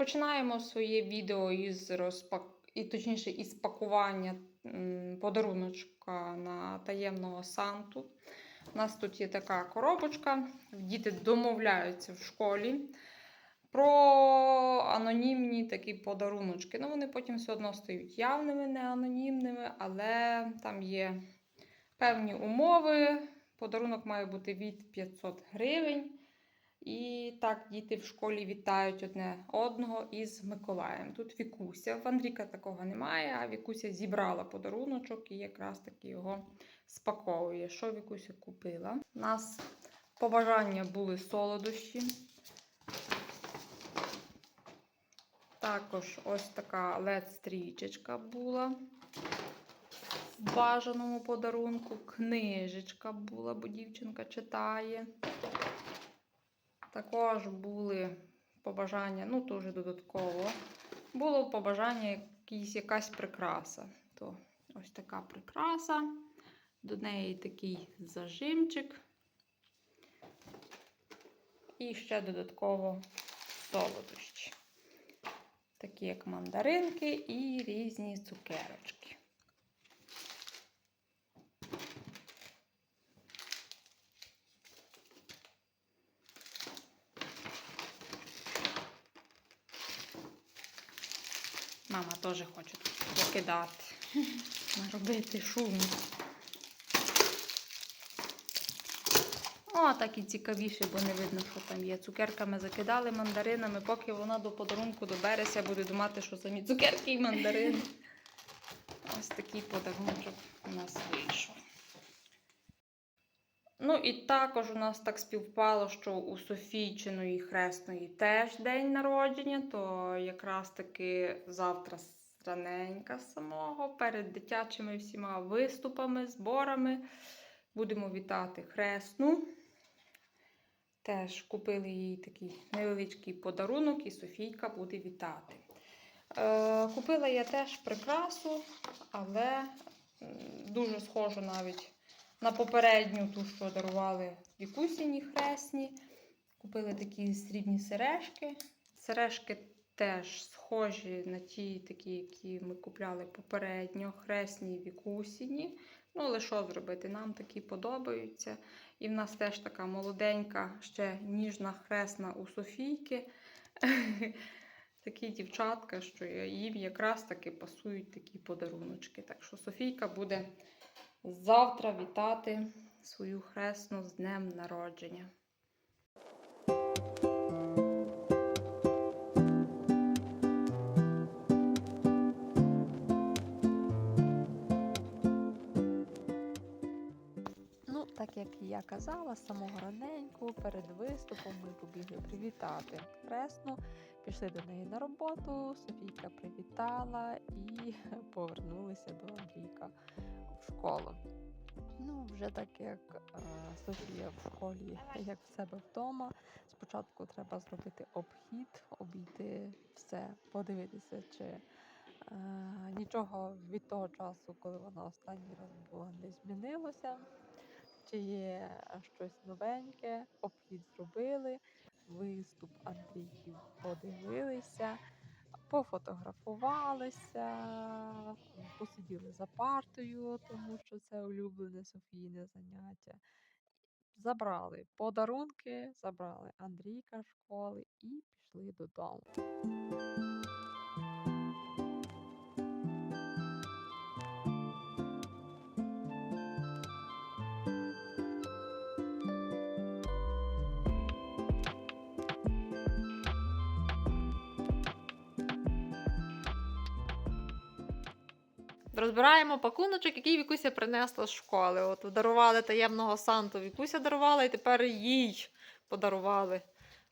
Розпочинаємо своє відео із розпак... і точніше із пакування подаруночка на таємного Санту. У нас тут є така коробочка. Діти домовляються в школі про анонімні такі подаруночки. Ну, вони потім все одно стають явними, не анонімними, але там є певні умови. Подарунок має бути від 500 гривень. І так діти в школі вітають одне одного із Миколаєм. Тут Вікуся. В Андріка такого немає, а Вікуся зібрала подаруночок і якраз таки його спаковує. Що Вікуся купила? У нас побажання були солодощі. Також ось така LED-стрічечка була в бажаному подарунку. Книжечка була, бо дівчинка читає. Також були побажання, ну теж додатково. Було побажання якісь, якась прикраса. То ось така прикраса. До неї такий зажимчик. І ще додатково солодощі. Такі як мандаринки і різні цукерочки. Мама теж хоче тут покидати, наробити шум. О, так і цікавіше, бо не видно, що там є. Цукерками закидали мандаринами, поки вона до подарунку добереться, буде думати, що самі цукерки і мандарини. Ось такий подарунок у нас вийшов. Ну і також у нас так співпало, що у Софійчиної хресної теж день народження, то якраз таки завтра раненька самого, перед дитячими всіма виступами, зборами. Будемо вітати хресну. Теж купили їй такий невеличкий подарунок, і Софійка буде вітати. Е, купила я теж прикрасу, але дуже схожу навіть на попередню, ту, що дарували Вікусіні хресні. Купили такі срібні сережки. Сережки теж схожі на ті, такі, які ми купляли попередньо, хресні Вікусіні. Ну, але що зробити? Нам такі подобаються. І в нас теж така молоденька, ще ніжна хресна у Софійки. Такі дівчатка, що їм якраз таки пасують такі подаруночки. Так що Софійка буде завтра вітати свою хресну з днем народження. Так як я казала, самого раненьку перед виступом ми побігли привітати Хресну, пішли до неї на роботу, Софійка привітала і повернулися до Андрійка в школу. Ну, вже так як е, Софія в школі, як в себе вдома, спочатку треба зробити обхід, обійти все, подивитися, чи е, нічого від того часу, коли вона останній раз була, не змінилося чи є щось новеньке, обхід зробили, виступ Андрійків подивилися, пофотографувалися, посиділи за партою, тому що це улюблене Софійне заняття. Забрали подарунки, забрали Андрійка школи і пішли додому. Розбираємо пакуночок, який Вікуся принесла з школи. От дарували таємного Санту. Вікуся дарувала, і тепер їй подарували.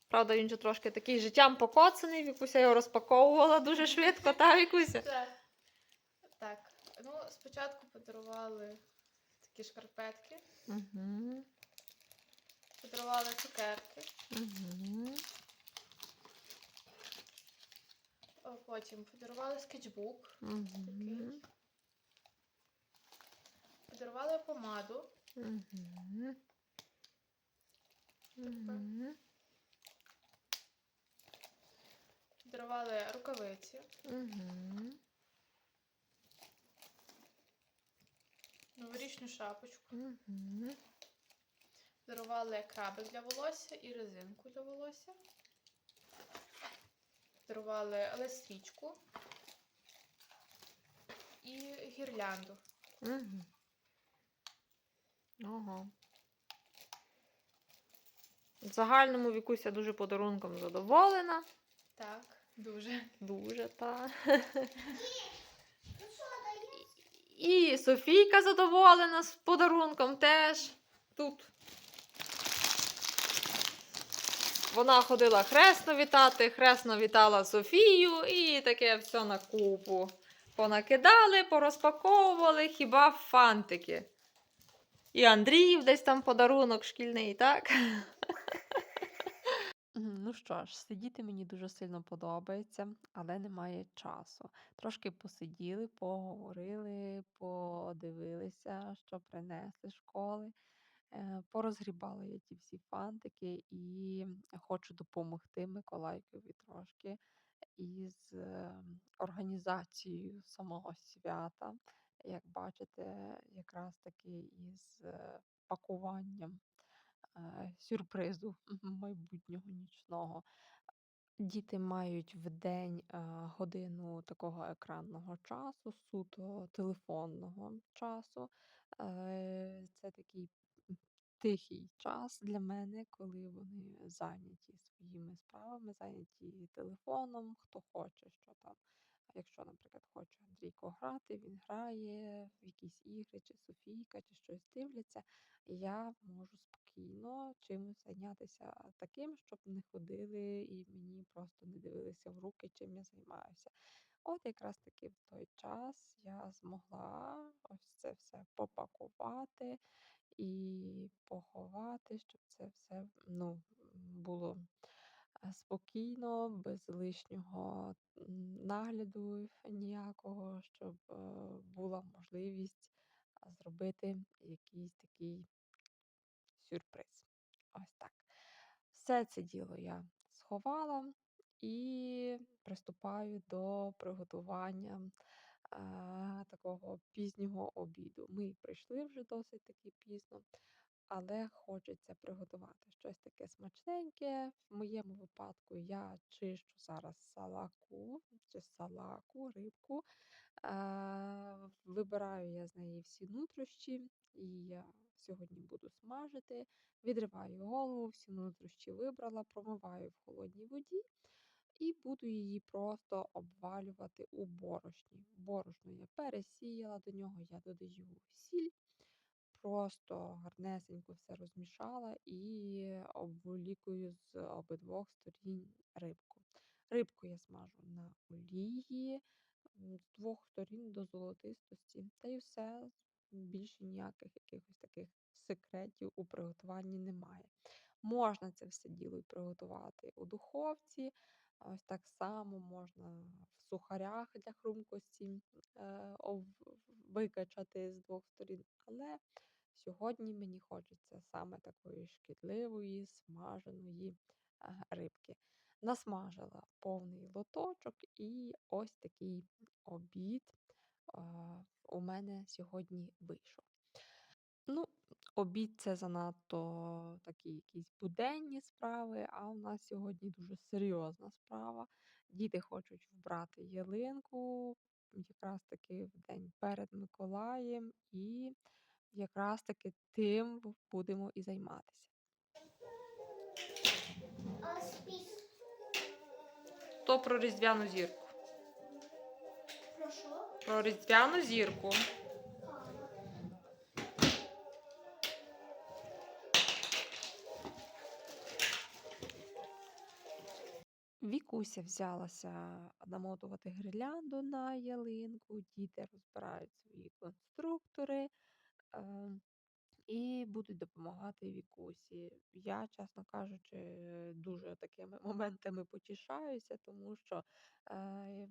Правда, він же трошки такий життям покоцаний. Вікуся його розпаковувала дуже швидко, та Вікуся? Так. Так. Ну, спочатку подарували такі шкарпетки, Угу. подарували цукерки, Угу. потім подарували скетчбук, Угу. такий. Подарували помаду. Подарували рукавиці, новорічну шапочку. Подарували крабик для волосся і резинку для волосся. Подарували листрічку і гірлянду. Угу. Ага. В загальному Вікуся дуже подарунком задоволена. Так, дуже. Дуже та. І Софійка задоволена з подарунком теж. Тут. Вона ходила хресно вітати, хресно вітала Софію і таке все на купу. Понакидали, порозпаковували, хіба фантики. І Андріїв десь там подарунок шкільний, так? Ну що ж, сидіти мені дуже сильно подобається, але немає часу. Трошки посиділи, поговорили, подивилися, що принесли школи. Е, Порозгрібала я ті всі фантики і хочу допомогти Миколайкові трошки із е, організацією самого свята. Як бачите, якраз таки із е, пакуванням е, сюрпризу майбутнього нічного. Діти мають в день е, годину такого екранного часу, суто телефонного часу. Це такий тихий час для мене, коли вони зайняті своїми справами, зайняті телефоном, хто хоче, що там. Якщо, наприклад, хоче Андрійко грати, він грає в якісь ігри, чи Софійка, чи щось дивляться. Я можу спокійно чимось зайнятися таким, щоб не ходили і мені просто не дивилися в руки, чим я займаюся. От якраз таки в той час я змогла ось це все попакувати і поховати, щоб це все ну, було спокійно, без лишнього нагляду ніякого, щоб е, була можливість зробити якийсь такий сюрприз. Ось так. Все це діло я сховала і приступаю до приготування такого пізнього обіду. Ми прийшли вже досить таки пізно, але хочеться приготувати щось таке смачненьке. В моєму випадку я чищу зараз салаку чи салаку, рибку. А, Вибираю я з неї всі нутрощі, і я сьогодні буду смажити. Відриваю голову, всі нутрощі вибрала, промиваю в холодній воді і буду її просто обвалювати у борошні. Борошно я пересіяла, до нього я додаю сіль, просто гарнесенько все розмішала і обволікую з обидвох сторін рибку. Рибку я смажу на олії з двох сторін до золотистості. Та й все. Більше ніяких якихось таких секретів у приготуванні немає. Можна це все діло приготувати у духовці. Ось так само можна в сухарях для хрумкості е, викачати з двох сторін. Але сьогодні мені хочеться саме такої шкідливої, смаженої рибки. Насмажила повний лоточок, і ось такий обід у мене сьогодні вийшов. Ну, обід це занадто такі якісь буденні справи, а у нас сьогодні дуже серйозна справа. Діти хочуть вбрати ялинку якраз таки в день перед Миколаєм, і якраз таки тим будемо і займатися. То про різдвяну зірку. Про що? Про різдвяну зірку. Вікуся взялася намотувати гірлянду на ялинку, діти розбирають свої конструктори і будуть допомагати Вікусі. Я, чесно кажучи, дуже такими моментами потішаюся, тому що е,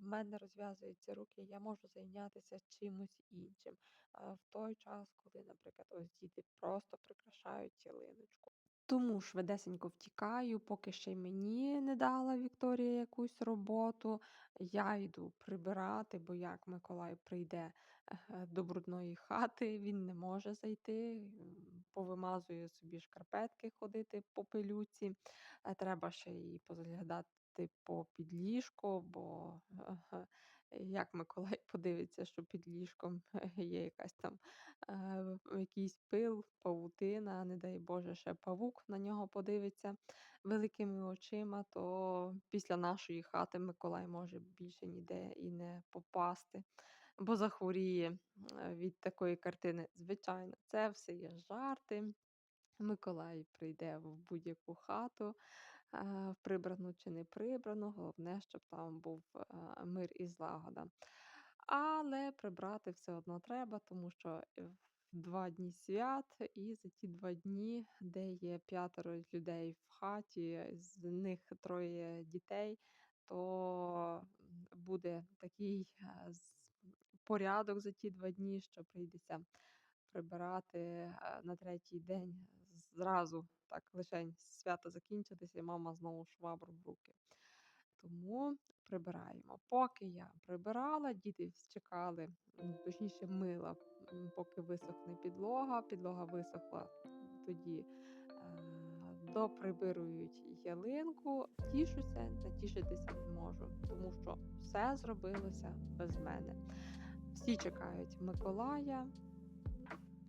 в мене розв'язуються руки, я можу зайнятися чимось іншим. В той час, коли, наприклад, ось діти просто прикрашають ялиночку. Тому швидесенько втікаю, поки ще й мені не дала Вікторія якусь роботу. Я йду прибирати, бо як Миколай прийде до брудної хати, він не може зайти, повимазує собі шкарпетки ходити по пилюці. Е, Треба ще й позаглядати по підліжку, бо е, як Миколай подивиться, що під ліжком є якась там е, якийсь пил, павутина, не дай Боже, ще павук на нього подивиться великими очима, то після нашої хати Миколай може більше ніде і не попасти, бо захворіє е, від такої картини. Звичайно, це все є жарти. Миколай прийде в будь-яку хату, е, прибрану чи не прибрану, головне, щоб там був е, мир і злагода. Але прибрати все одно треба, тому що два дні свят, і за ті два дні, де є п'ятеро людей в хаті, з них троє дітей, то буде такий порядок за ті два дні, що прийдеться прибирати е, на третій день зразу, так лише свято закінчитися, і мама знову швабру в руки. Тому прибираємо. Поки я прибирала, діти чекали, точніше мила, поки висохне підлога. Підлога висохла, тоді е, доприбирують ялинку. Тішуся, натішитися не можу, тому що все зробилося без мене. Всі чекають Миколая.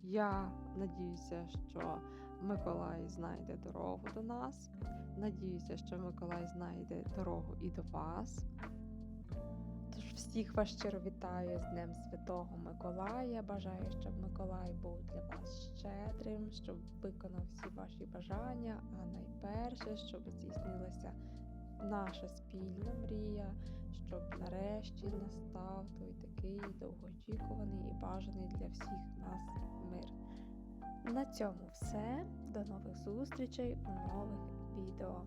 Я надіюся, що Миколай знайде дорогу до нас. Надіюся, що Миколай знайде дорогу і до вас. Тож всіх вас щиро вітаю з Днем Святого Миколая. Бажаю, щоб Миколай був для вас щедрим, щоб виконав всі ваші бажання, а найперше, щоб здійснилася наша спільна мрія, щоб нарешті настав той такий довгоочікуваний і бажаний для всіх нас мир. На цьому все. До нових зустрічей у нових відео.